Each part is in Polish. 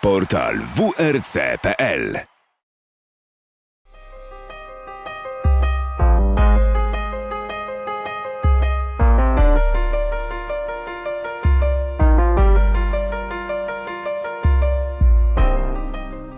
Portal wrc.pl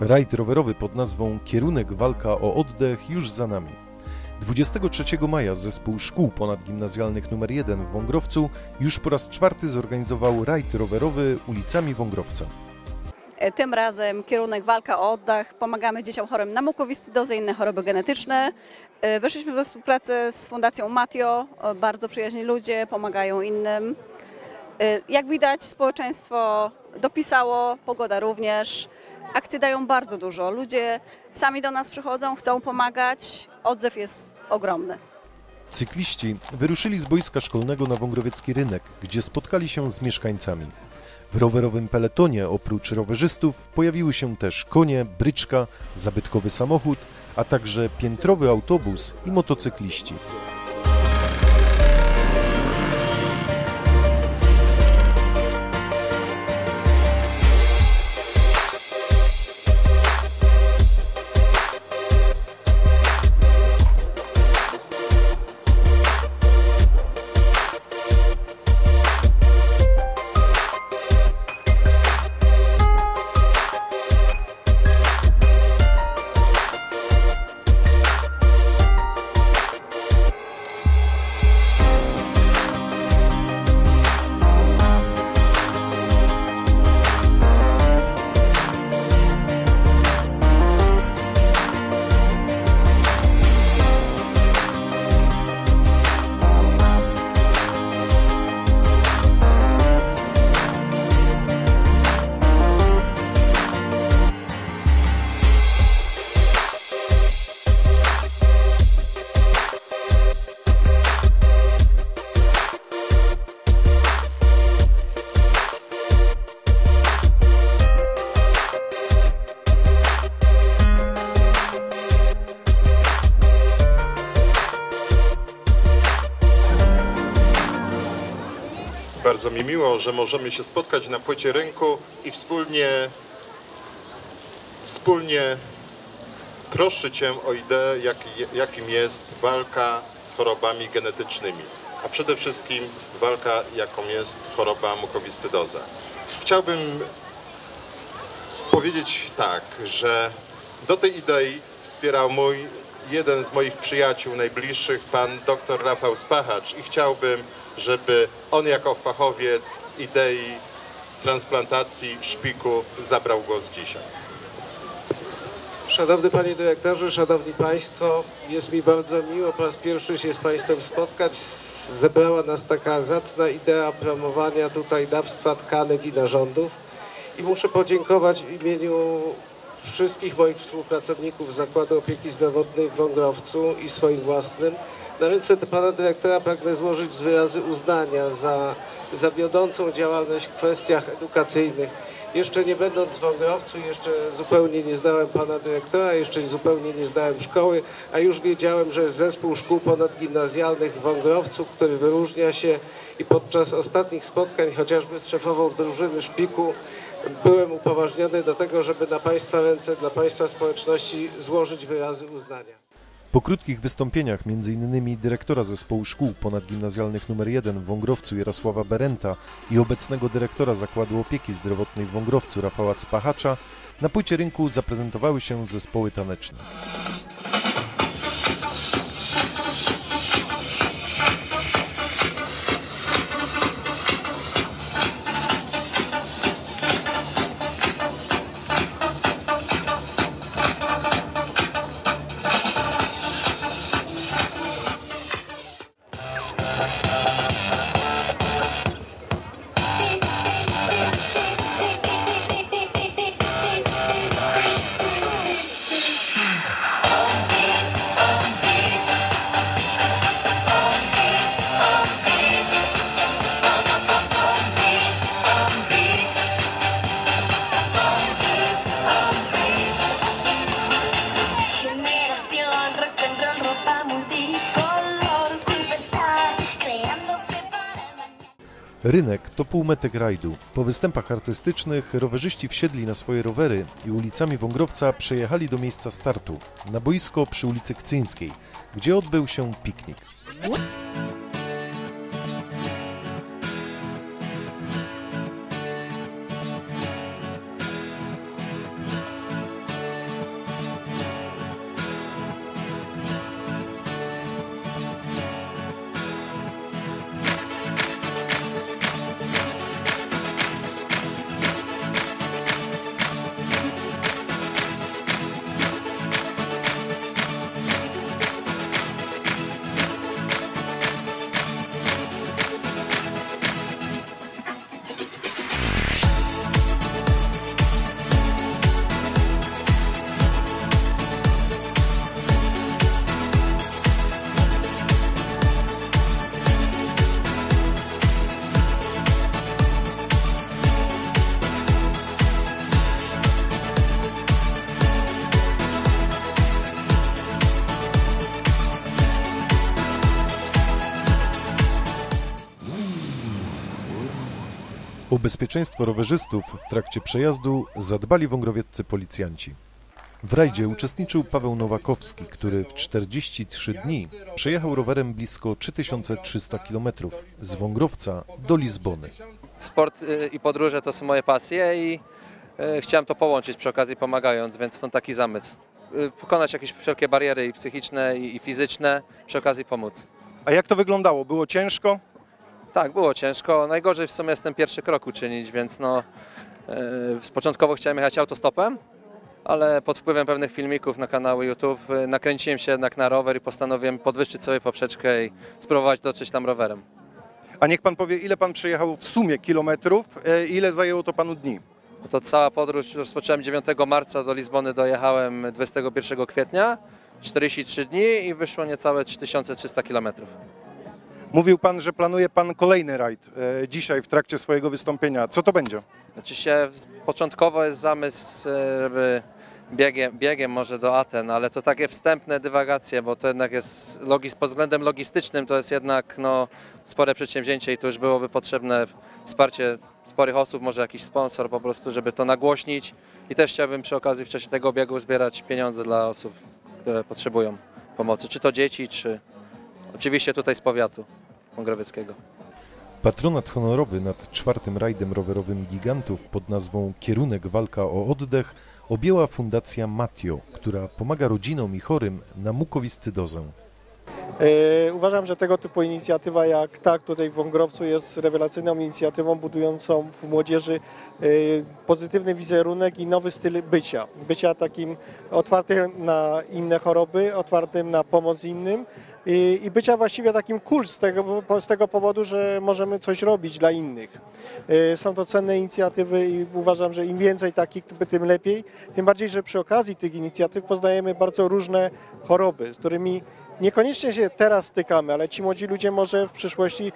Rajd rowerowy pod nazwą Kierunek Walka o Oddech już za nami. 23 maja zespół szkół ponadgimnazjalnych nr 1 w Wągrowcu już po raz czwarty zorganizował rajd rowerowy ulicami Wągrowca. E, Tym razem kierunek walka o oddech. Pomagamy dzieciom chorym na mukowiscydozę i inne choroby genetyczne. E, Weszliśmy we współpracę z Fundacją Matio. E, Bardzo przyjaźni ludzie, pomagają innym. Jak widać społeczeństwo dopisało, pogoda również. Akcje dają bardzo dużo. Ludzie sami do nas przychodzą, chcą pomagać. Odzew jest ogromny. Cykliści wyruszyli z boiska szkolnego na Wągrowiecki Rynek, gdzie spotkali się z mieszkańcami. W rowerowym peletonie oprócz rowerzystów pojawiły się też konie, bryczka, zabytkowy samochód, a także piętrowy autobus i motocykliści. Bardzo mi miło, że możemy się spotkać na płycie rynku i wspólnie, wspólnie troszczyć się o ideę, jak, jakim jest walka z chorobami genetycznymi, a przede wszystkim walka, jaką jest choroba mukowiscydoza. Chciałbym powiedzieć tak, że do tej idei wspierał mój jeden z moich przyjaciół najbliższych, pan dr Rafał Spachacz i chciałbym, żeby on jako fachowiec idei transplantacji szpiku zabrał głos dzisiaj. Szanowny Panie Dyrektorze, Szanowni Państwo, jest mi bardzo miło po raz pierwszy się z Państwem spotkać. Zebrała nas taka zacna idea promowania tutaj dawstwa tkanek i narządów. I muszę podziękować w imieniu wszystkich moich współpracowników Zakładu Opieki Zdrowotnej w Wągrowcu i swoim własnym. Na ręce Pana Dyrektora pragnę złożyć wyrazy uznania za zawiodącą działalność w kwestiach edukacyjnych. Jeszcze nie będąc w Wągrowcu, jeszcze zupełnie nie znałem pana dyrektora, jeszcze zupełnie nie znałem szkoły, a już wiedziałem, że jest zespół szkół ponadgimnazjalnych w Wągrowcu, który wyróżnia się i podczas ostatnich spotkań, chociażby z szefową drużyny Szpiku, byłem upoważniony do tego, żeby na państwa ręce, dla państwa społeczności złożyć wyrazy uznania. Po krótkich wystąpieniach m.in. dyrektora zespołu szkół ponadgimnazjalnych nr 1 w Wągrowcu Jarosława Berenta i obecnego dyrektora Zakładu Opieki Zdrowotnej w Wągrowcu Rafała Spachacza na płycie rynku zaprezentowały się zespoły taneczne. Rynek to półmetek rajdu. Po występach artystycznych rowerzyści wsiedli na swoje rowery i ulicami Wągrowca przejechali do miejsca startu, na boisko przy ulicy Kcyńskiej, gdzie odbył się piknik. Bezpieczeństwo rowerzystów w trakcie przejazdu zadbali wągrowieccy policjanci. W rajdzie uczestniczył Paweł Nowakowski, który w 43 dni przejechał rowerem blisko 3300 km z Wągrowca do Lizbony. Sport y, i podróże to są moje pasje i y, chciałem to połączyć przy okazji pomagając, więc stąd taki zamysł. Y, Pokonać jakieś wszelkie bariery i psychiczne i i fizyczne, przy okazji pomóc. A jak to wyglądało? Było ciężko? Tak, było ciężko. Najgorzej w sumie jest ten pierwszy krok uczynić, więc no, y, początkowo chciałem jechać autostopem, ale pod wpływem pewnych filmików na kanały YouTube y, nakręciłem się jednak na rower i postanowiłem podwyższyć sobie poprzeczkę i spróbować dotrzeć tam rowerem. A niech pan powie, ile pan przejechał w sumie kilometrów, e, ile zajęło to panu dni? No To cała podróż rozpocząłem 9 marca, do Lizbony dojechałem 21 kwietnia, 43 dni i wyszło niecałe 3300 km. Mówił pan, że planuje pan kolejny rajd e, dzisiaj w trakcie swojego wystąpienia. Co to będzie? Znaczy się, początkowo jest zamysł, żeby biegiem, biegiem może do Aten, ale to takie wstępne dywagacje, bo to jednak jest, logis, pod względem logistycznym to jest jednak no, spore przedsięwzięcie i tu już byłoby potrzebne wsparcie sporych osób, może jakiś sponsor po prostu, żeby to nagłośnić i też chciałbym przy okazji w czasie tego biegu zbierać pieniądze dla osób, które potrzebują pomocy, czy to dzieci, czy oczywiście tutaj z powiatu wągrowieckiego. Patronat honorowy nad czwartym rajdem rowerowym gigantów pod nazwą Kierunek Walka o Oddech objęła Fundacja Matio, która pomaga rodzinom i chorym na mukowiscydozę. E, Uważam, że tego typu inicjatywa jak ta tutaj w Wągrowcu jest rewelacyjną inicjatywą budującą w młodzieży e, pozytywny wizerunek i nowy styl bycia. Bycia takim otwartym na inne choroby, otwartym na pomoc innym i, i bycia właściwie takim cool z tego, z tego powodu, że możemy coś robić dla innych. E, Są to cenne inicjatywy i uważam, że im więcej takich, tym lepiej. Tym bardziej, że przy okazji tych inicjatyw poznajemy bardzo różne choroby, z którymi Niekoniecznie się teraz stykamy, ale ci młodzi ludzie może w przyszłości,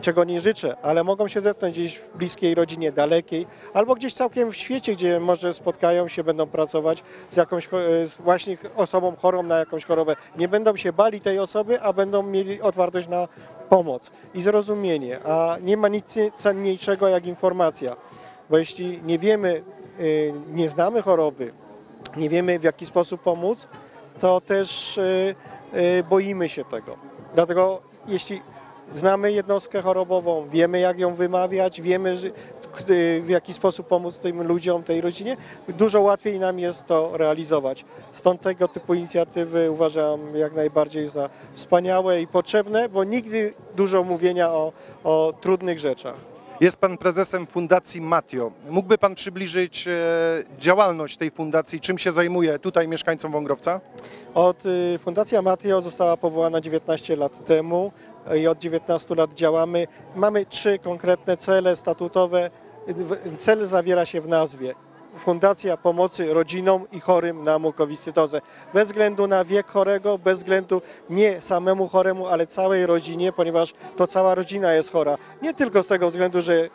czego nie życzę, ale mogą się zetknąć gdzieś w bliskiej rodzinie, dalekiej, albo gdzieś całkiem w świecie, gdzie może spotkają się, będą pracować z jakąś e, z właśnie osobą chorą na jakąś chorobę. Nie będą się bali tej osoby, a będą mieli otwartość na pomoc i zrozumienie, a nie ma nic cenniejszego jak informacja, bo jeśli nie wiemy, y, nie znamy choroby, nie wiemy w jaki sposób pomóc, to też y, boimy się tego. Dlatego jeśli znamy jednostkę chorobową, wiemy jak ją wymawiać, wiemy w jaki sposób pomóc tym ludziom, tej rodzinie, dużo łatwiej nam jest to realizować. Stąd tego typu inicjatywy uważam jak najbardziej za wspaniałe i potrzebne, bo nigdy dużo mówienia o, o trudnych rzeczach. Jest pan prezesem Fundacji Matio. Mógłby pan przybliżyć e, działalność tej fundacji, czym się zajmuje tutaj mieszkańcom Wągrowca? Od y, Fundacja Matio została powołana 19 lat temu i od 19 lat działamy. Mamy trzy konkretne cele statutowe. Cel zawiera się w nazwie. Fundacja Pomocy Rodzinom i Chorym na mukowiscydozę. Bez względu na wiek chorego, bez względu nie samemu choremu, ale całej rodzinie, ponieważ to cała rodzina jest chora. Nie tylko z tego względu, że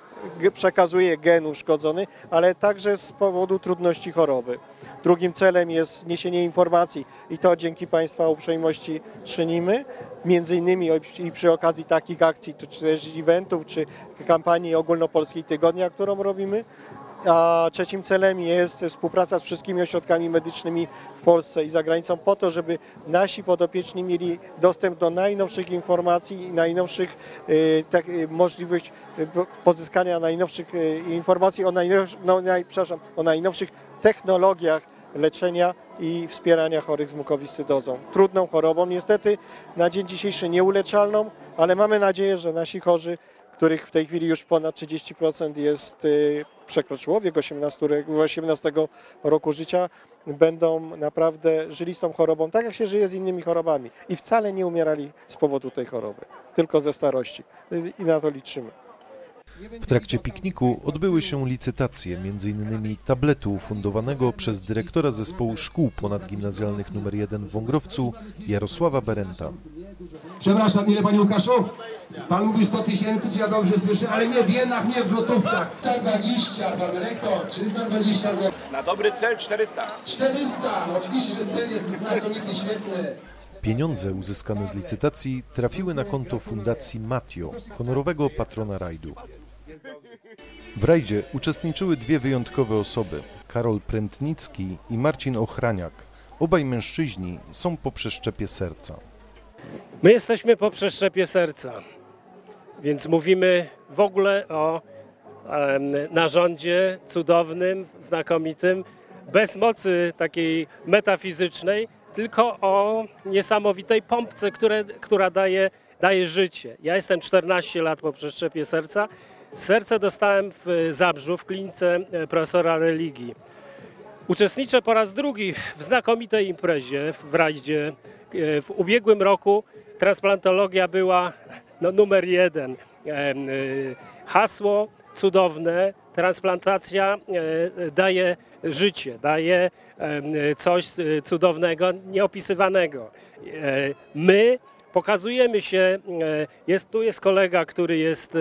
przekazuje gen uszkodzony, ale także z powodu trudności choroby. Drugim celem jest niesienie informacji i to dzięki Państwa uprzejmości czynimy. Między innymi i przy okazji takich akcji, czy też eventów, czy kampanii ogólnopolskiej tygodnia, którą robimy. A trzecim celem jest współpraca z wszystkimi ośrodkami medycznymi w Polsce i za granicą po to, żeby nasi podopieczni mieli dostęp do najnowszych informacji i najnowszych y, tak, y, możliwość y, pozyskania najnowszych informacji o, no, naj, o najnowszych technologiach leczenia i wspierania chorych z mukowiscydozą. Trudną chorobą, niestety na dzień dzisiejszy nieuleczalną, ale mamy nadzieję, że nasi chorzy, których w tej chwili już ponad 30% jest, przekroczyło wiek 18, 18 roku życia, będą naprawdę żyli z tą chorobą tak, jak się żyje z innymi chorobami i wcale nie umierali z powodu tej choroby, tylko ze starości Y, i na to liczymy. W trakcie pikniku odbyły się licytacje m.in. tabletu fundowanego przez dyrektora zespołu szkół ponadgimnazjalnych nr 1 w Wągrowcu Jarosława Berenta. Przepraszam, ile panie Łukaszu? Pan mówił 100 tysięcy, czy ja dobrze słyszę, ale nie w jenach, nie w złotówkach. 320, pan dyrektor, 320 zł. Na dobry cel 400. 400, no oczywiście, że cel jest znakomity, świetny. Pieniądze uzyskane z licytacji trafiły na konto Fundacji Matio, honorowego patrona rajdu. W rajdzie uczestniczyły dwie wyjątkowe osoby, Karol Prętnicki i Marcin Ochraniak. Obaj mężczyźni są po przeszczepie serca. My jesteśmy po przeszczepie serca, więc mówimy w ogóle o narządzie cudownym, znakomitym, bez mocy takiej metafizycznej, tylko o niesamowitej pompce, które, która daje, daje życie. Ja jestem 14 lat po przeszczepie serca. Serce dostałem w Zabrzu, w klinice e, profesora religii. Uczestniczę po raz drugi w znakomitej imprezie w Rajdzie. E, W ubiegłym roku transplantologia była no, numer jeden. Y, Hasło cudowne, transplantacja e, daje życie, daje coś e, cudownego, nieopisywanego. E, My pokazujemy się, e, jest, tu jest kolega, który jest e,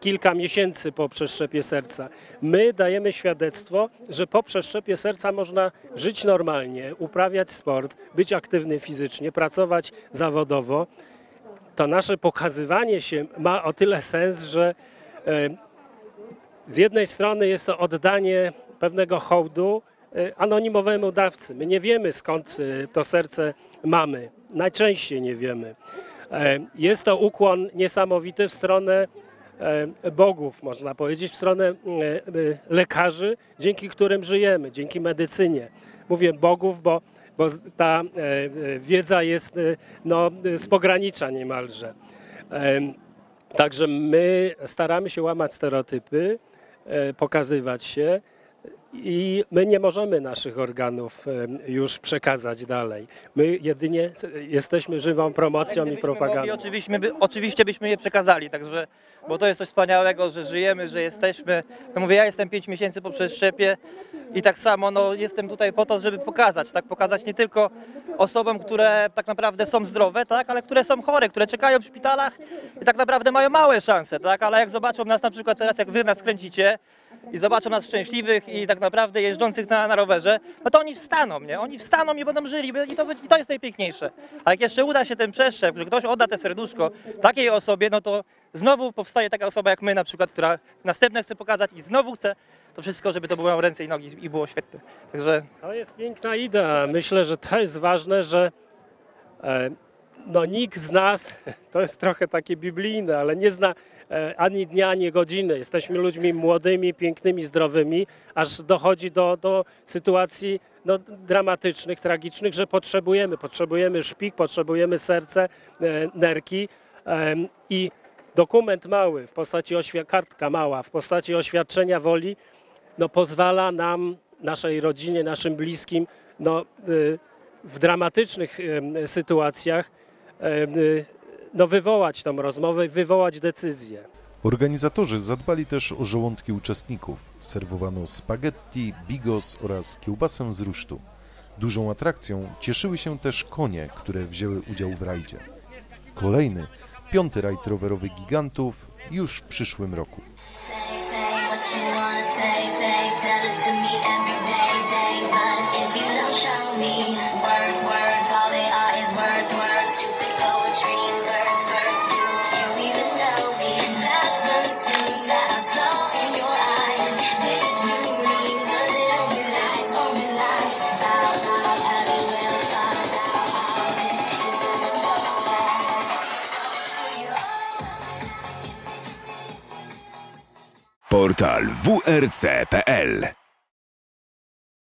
kilka miesięcy po przeszczepie serca. My dajemy świadectwo, że po przeszczepie serca można żyć normalnie, uprawiać sport, być aktywny fizycznie, pracować zawodowo. To nasze pokazywanie się ma o tyle sens, że e, z jednej strony jest to oddanie pewnego hołdu anonimowemu dawcy. My nie wiemy skąd to serce mamy. Najczęściej nie wiemy. E, Jest to ukłon niesamowity w stronę e, bogów, można powiedzieć, w stronę e, lekarzy, dzięki którym żyjemy, dzięki medycynie. Mówię bogów, bo, bo ta wiedza jest no, z pogranicza niemalże. Em, Także my staramy się łamać stereotypy, pokazywać się i my nie możemy naszych organów już przekazać dalej. My jedynie jesteśmy żywą promocją i Gdybyśmy mogli, propagandą. oczywiście, by, oczywiście byśmy je przekazali, także, bo to jest coś wspaniałego, że żyjemy, że jesteśmy. No mówię, ja jestem 5 miesięcy po przeszczepie i tak samo no, jestem tutaj po to, żeby pokazać, tak pokazać nie tylko osobom, które tak naprawdę są zdrowe, tak, ale które są chore, które czekają w szpitalach i tak naprawdę mają małe szanse, tak, ale jak zobaczą nas na przykład teraz, jak wy nas kręcicie, i zobaczą nas szczęśliwych i tak naprawdę jeżdżących na, na rowerze, no to oni wstaną, nie? Oni wstaną i będą żyli i to, i to jest najpiękniejsze. A jak jeszcze uda się ten przeszczep, że ktoś odda te serduszko takiej osobie, no to znowu powstaje taka osoba jak my na przykład, która następne chce pokazać i znowu chce to wszystko, żeby to były ręce i nogi i było świetne. Także To jest piękna idea. Myślę, że to jest ważne, że e, no, nikt z nas, to jest trochę takie biblijne, ale nie zna ani dnia, ani godziny. Jesteśmy ludźmi młodymi, pięknymi, zdrowymi, aż dochodzi do, do sytuacji no, dramatycznych, tragicznych, że potrzebujemy. Potrzebujemy szpik, potrzebujemy serce, e, nerki i dokument mały w postaci kartka mała w postaci oświadczenia woli no, pozwala nam, naszej rodzinie, naszym bliskim, no, y, w dramatycznych sytuacjach y, no, wywołać tą rozmowę, wywołać decyzję. Organizatorzy zadbali też o żołądki uczestników. Serwowano spaghetti, bigos oraz kiełbasę z rusztu. Dużą atrakcją cieszyły się też konie, które wzięły udział w rajdzie. Kolejny, piąty rajd rowerowy gigantów już w przyszłym roku. Say, say wrc.pl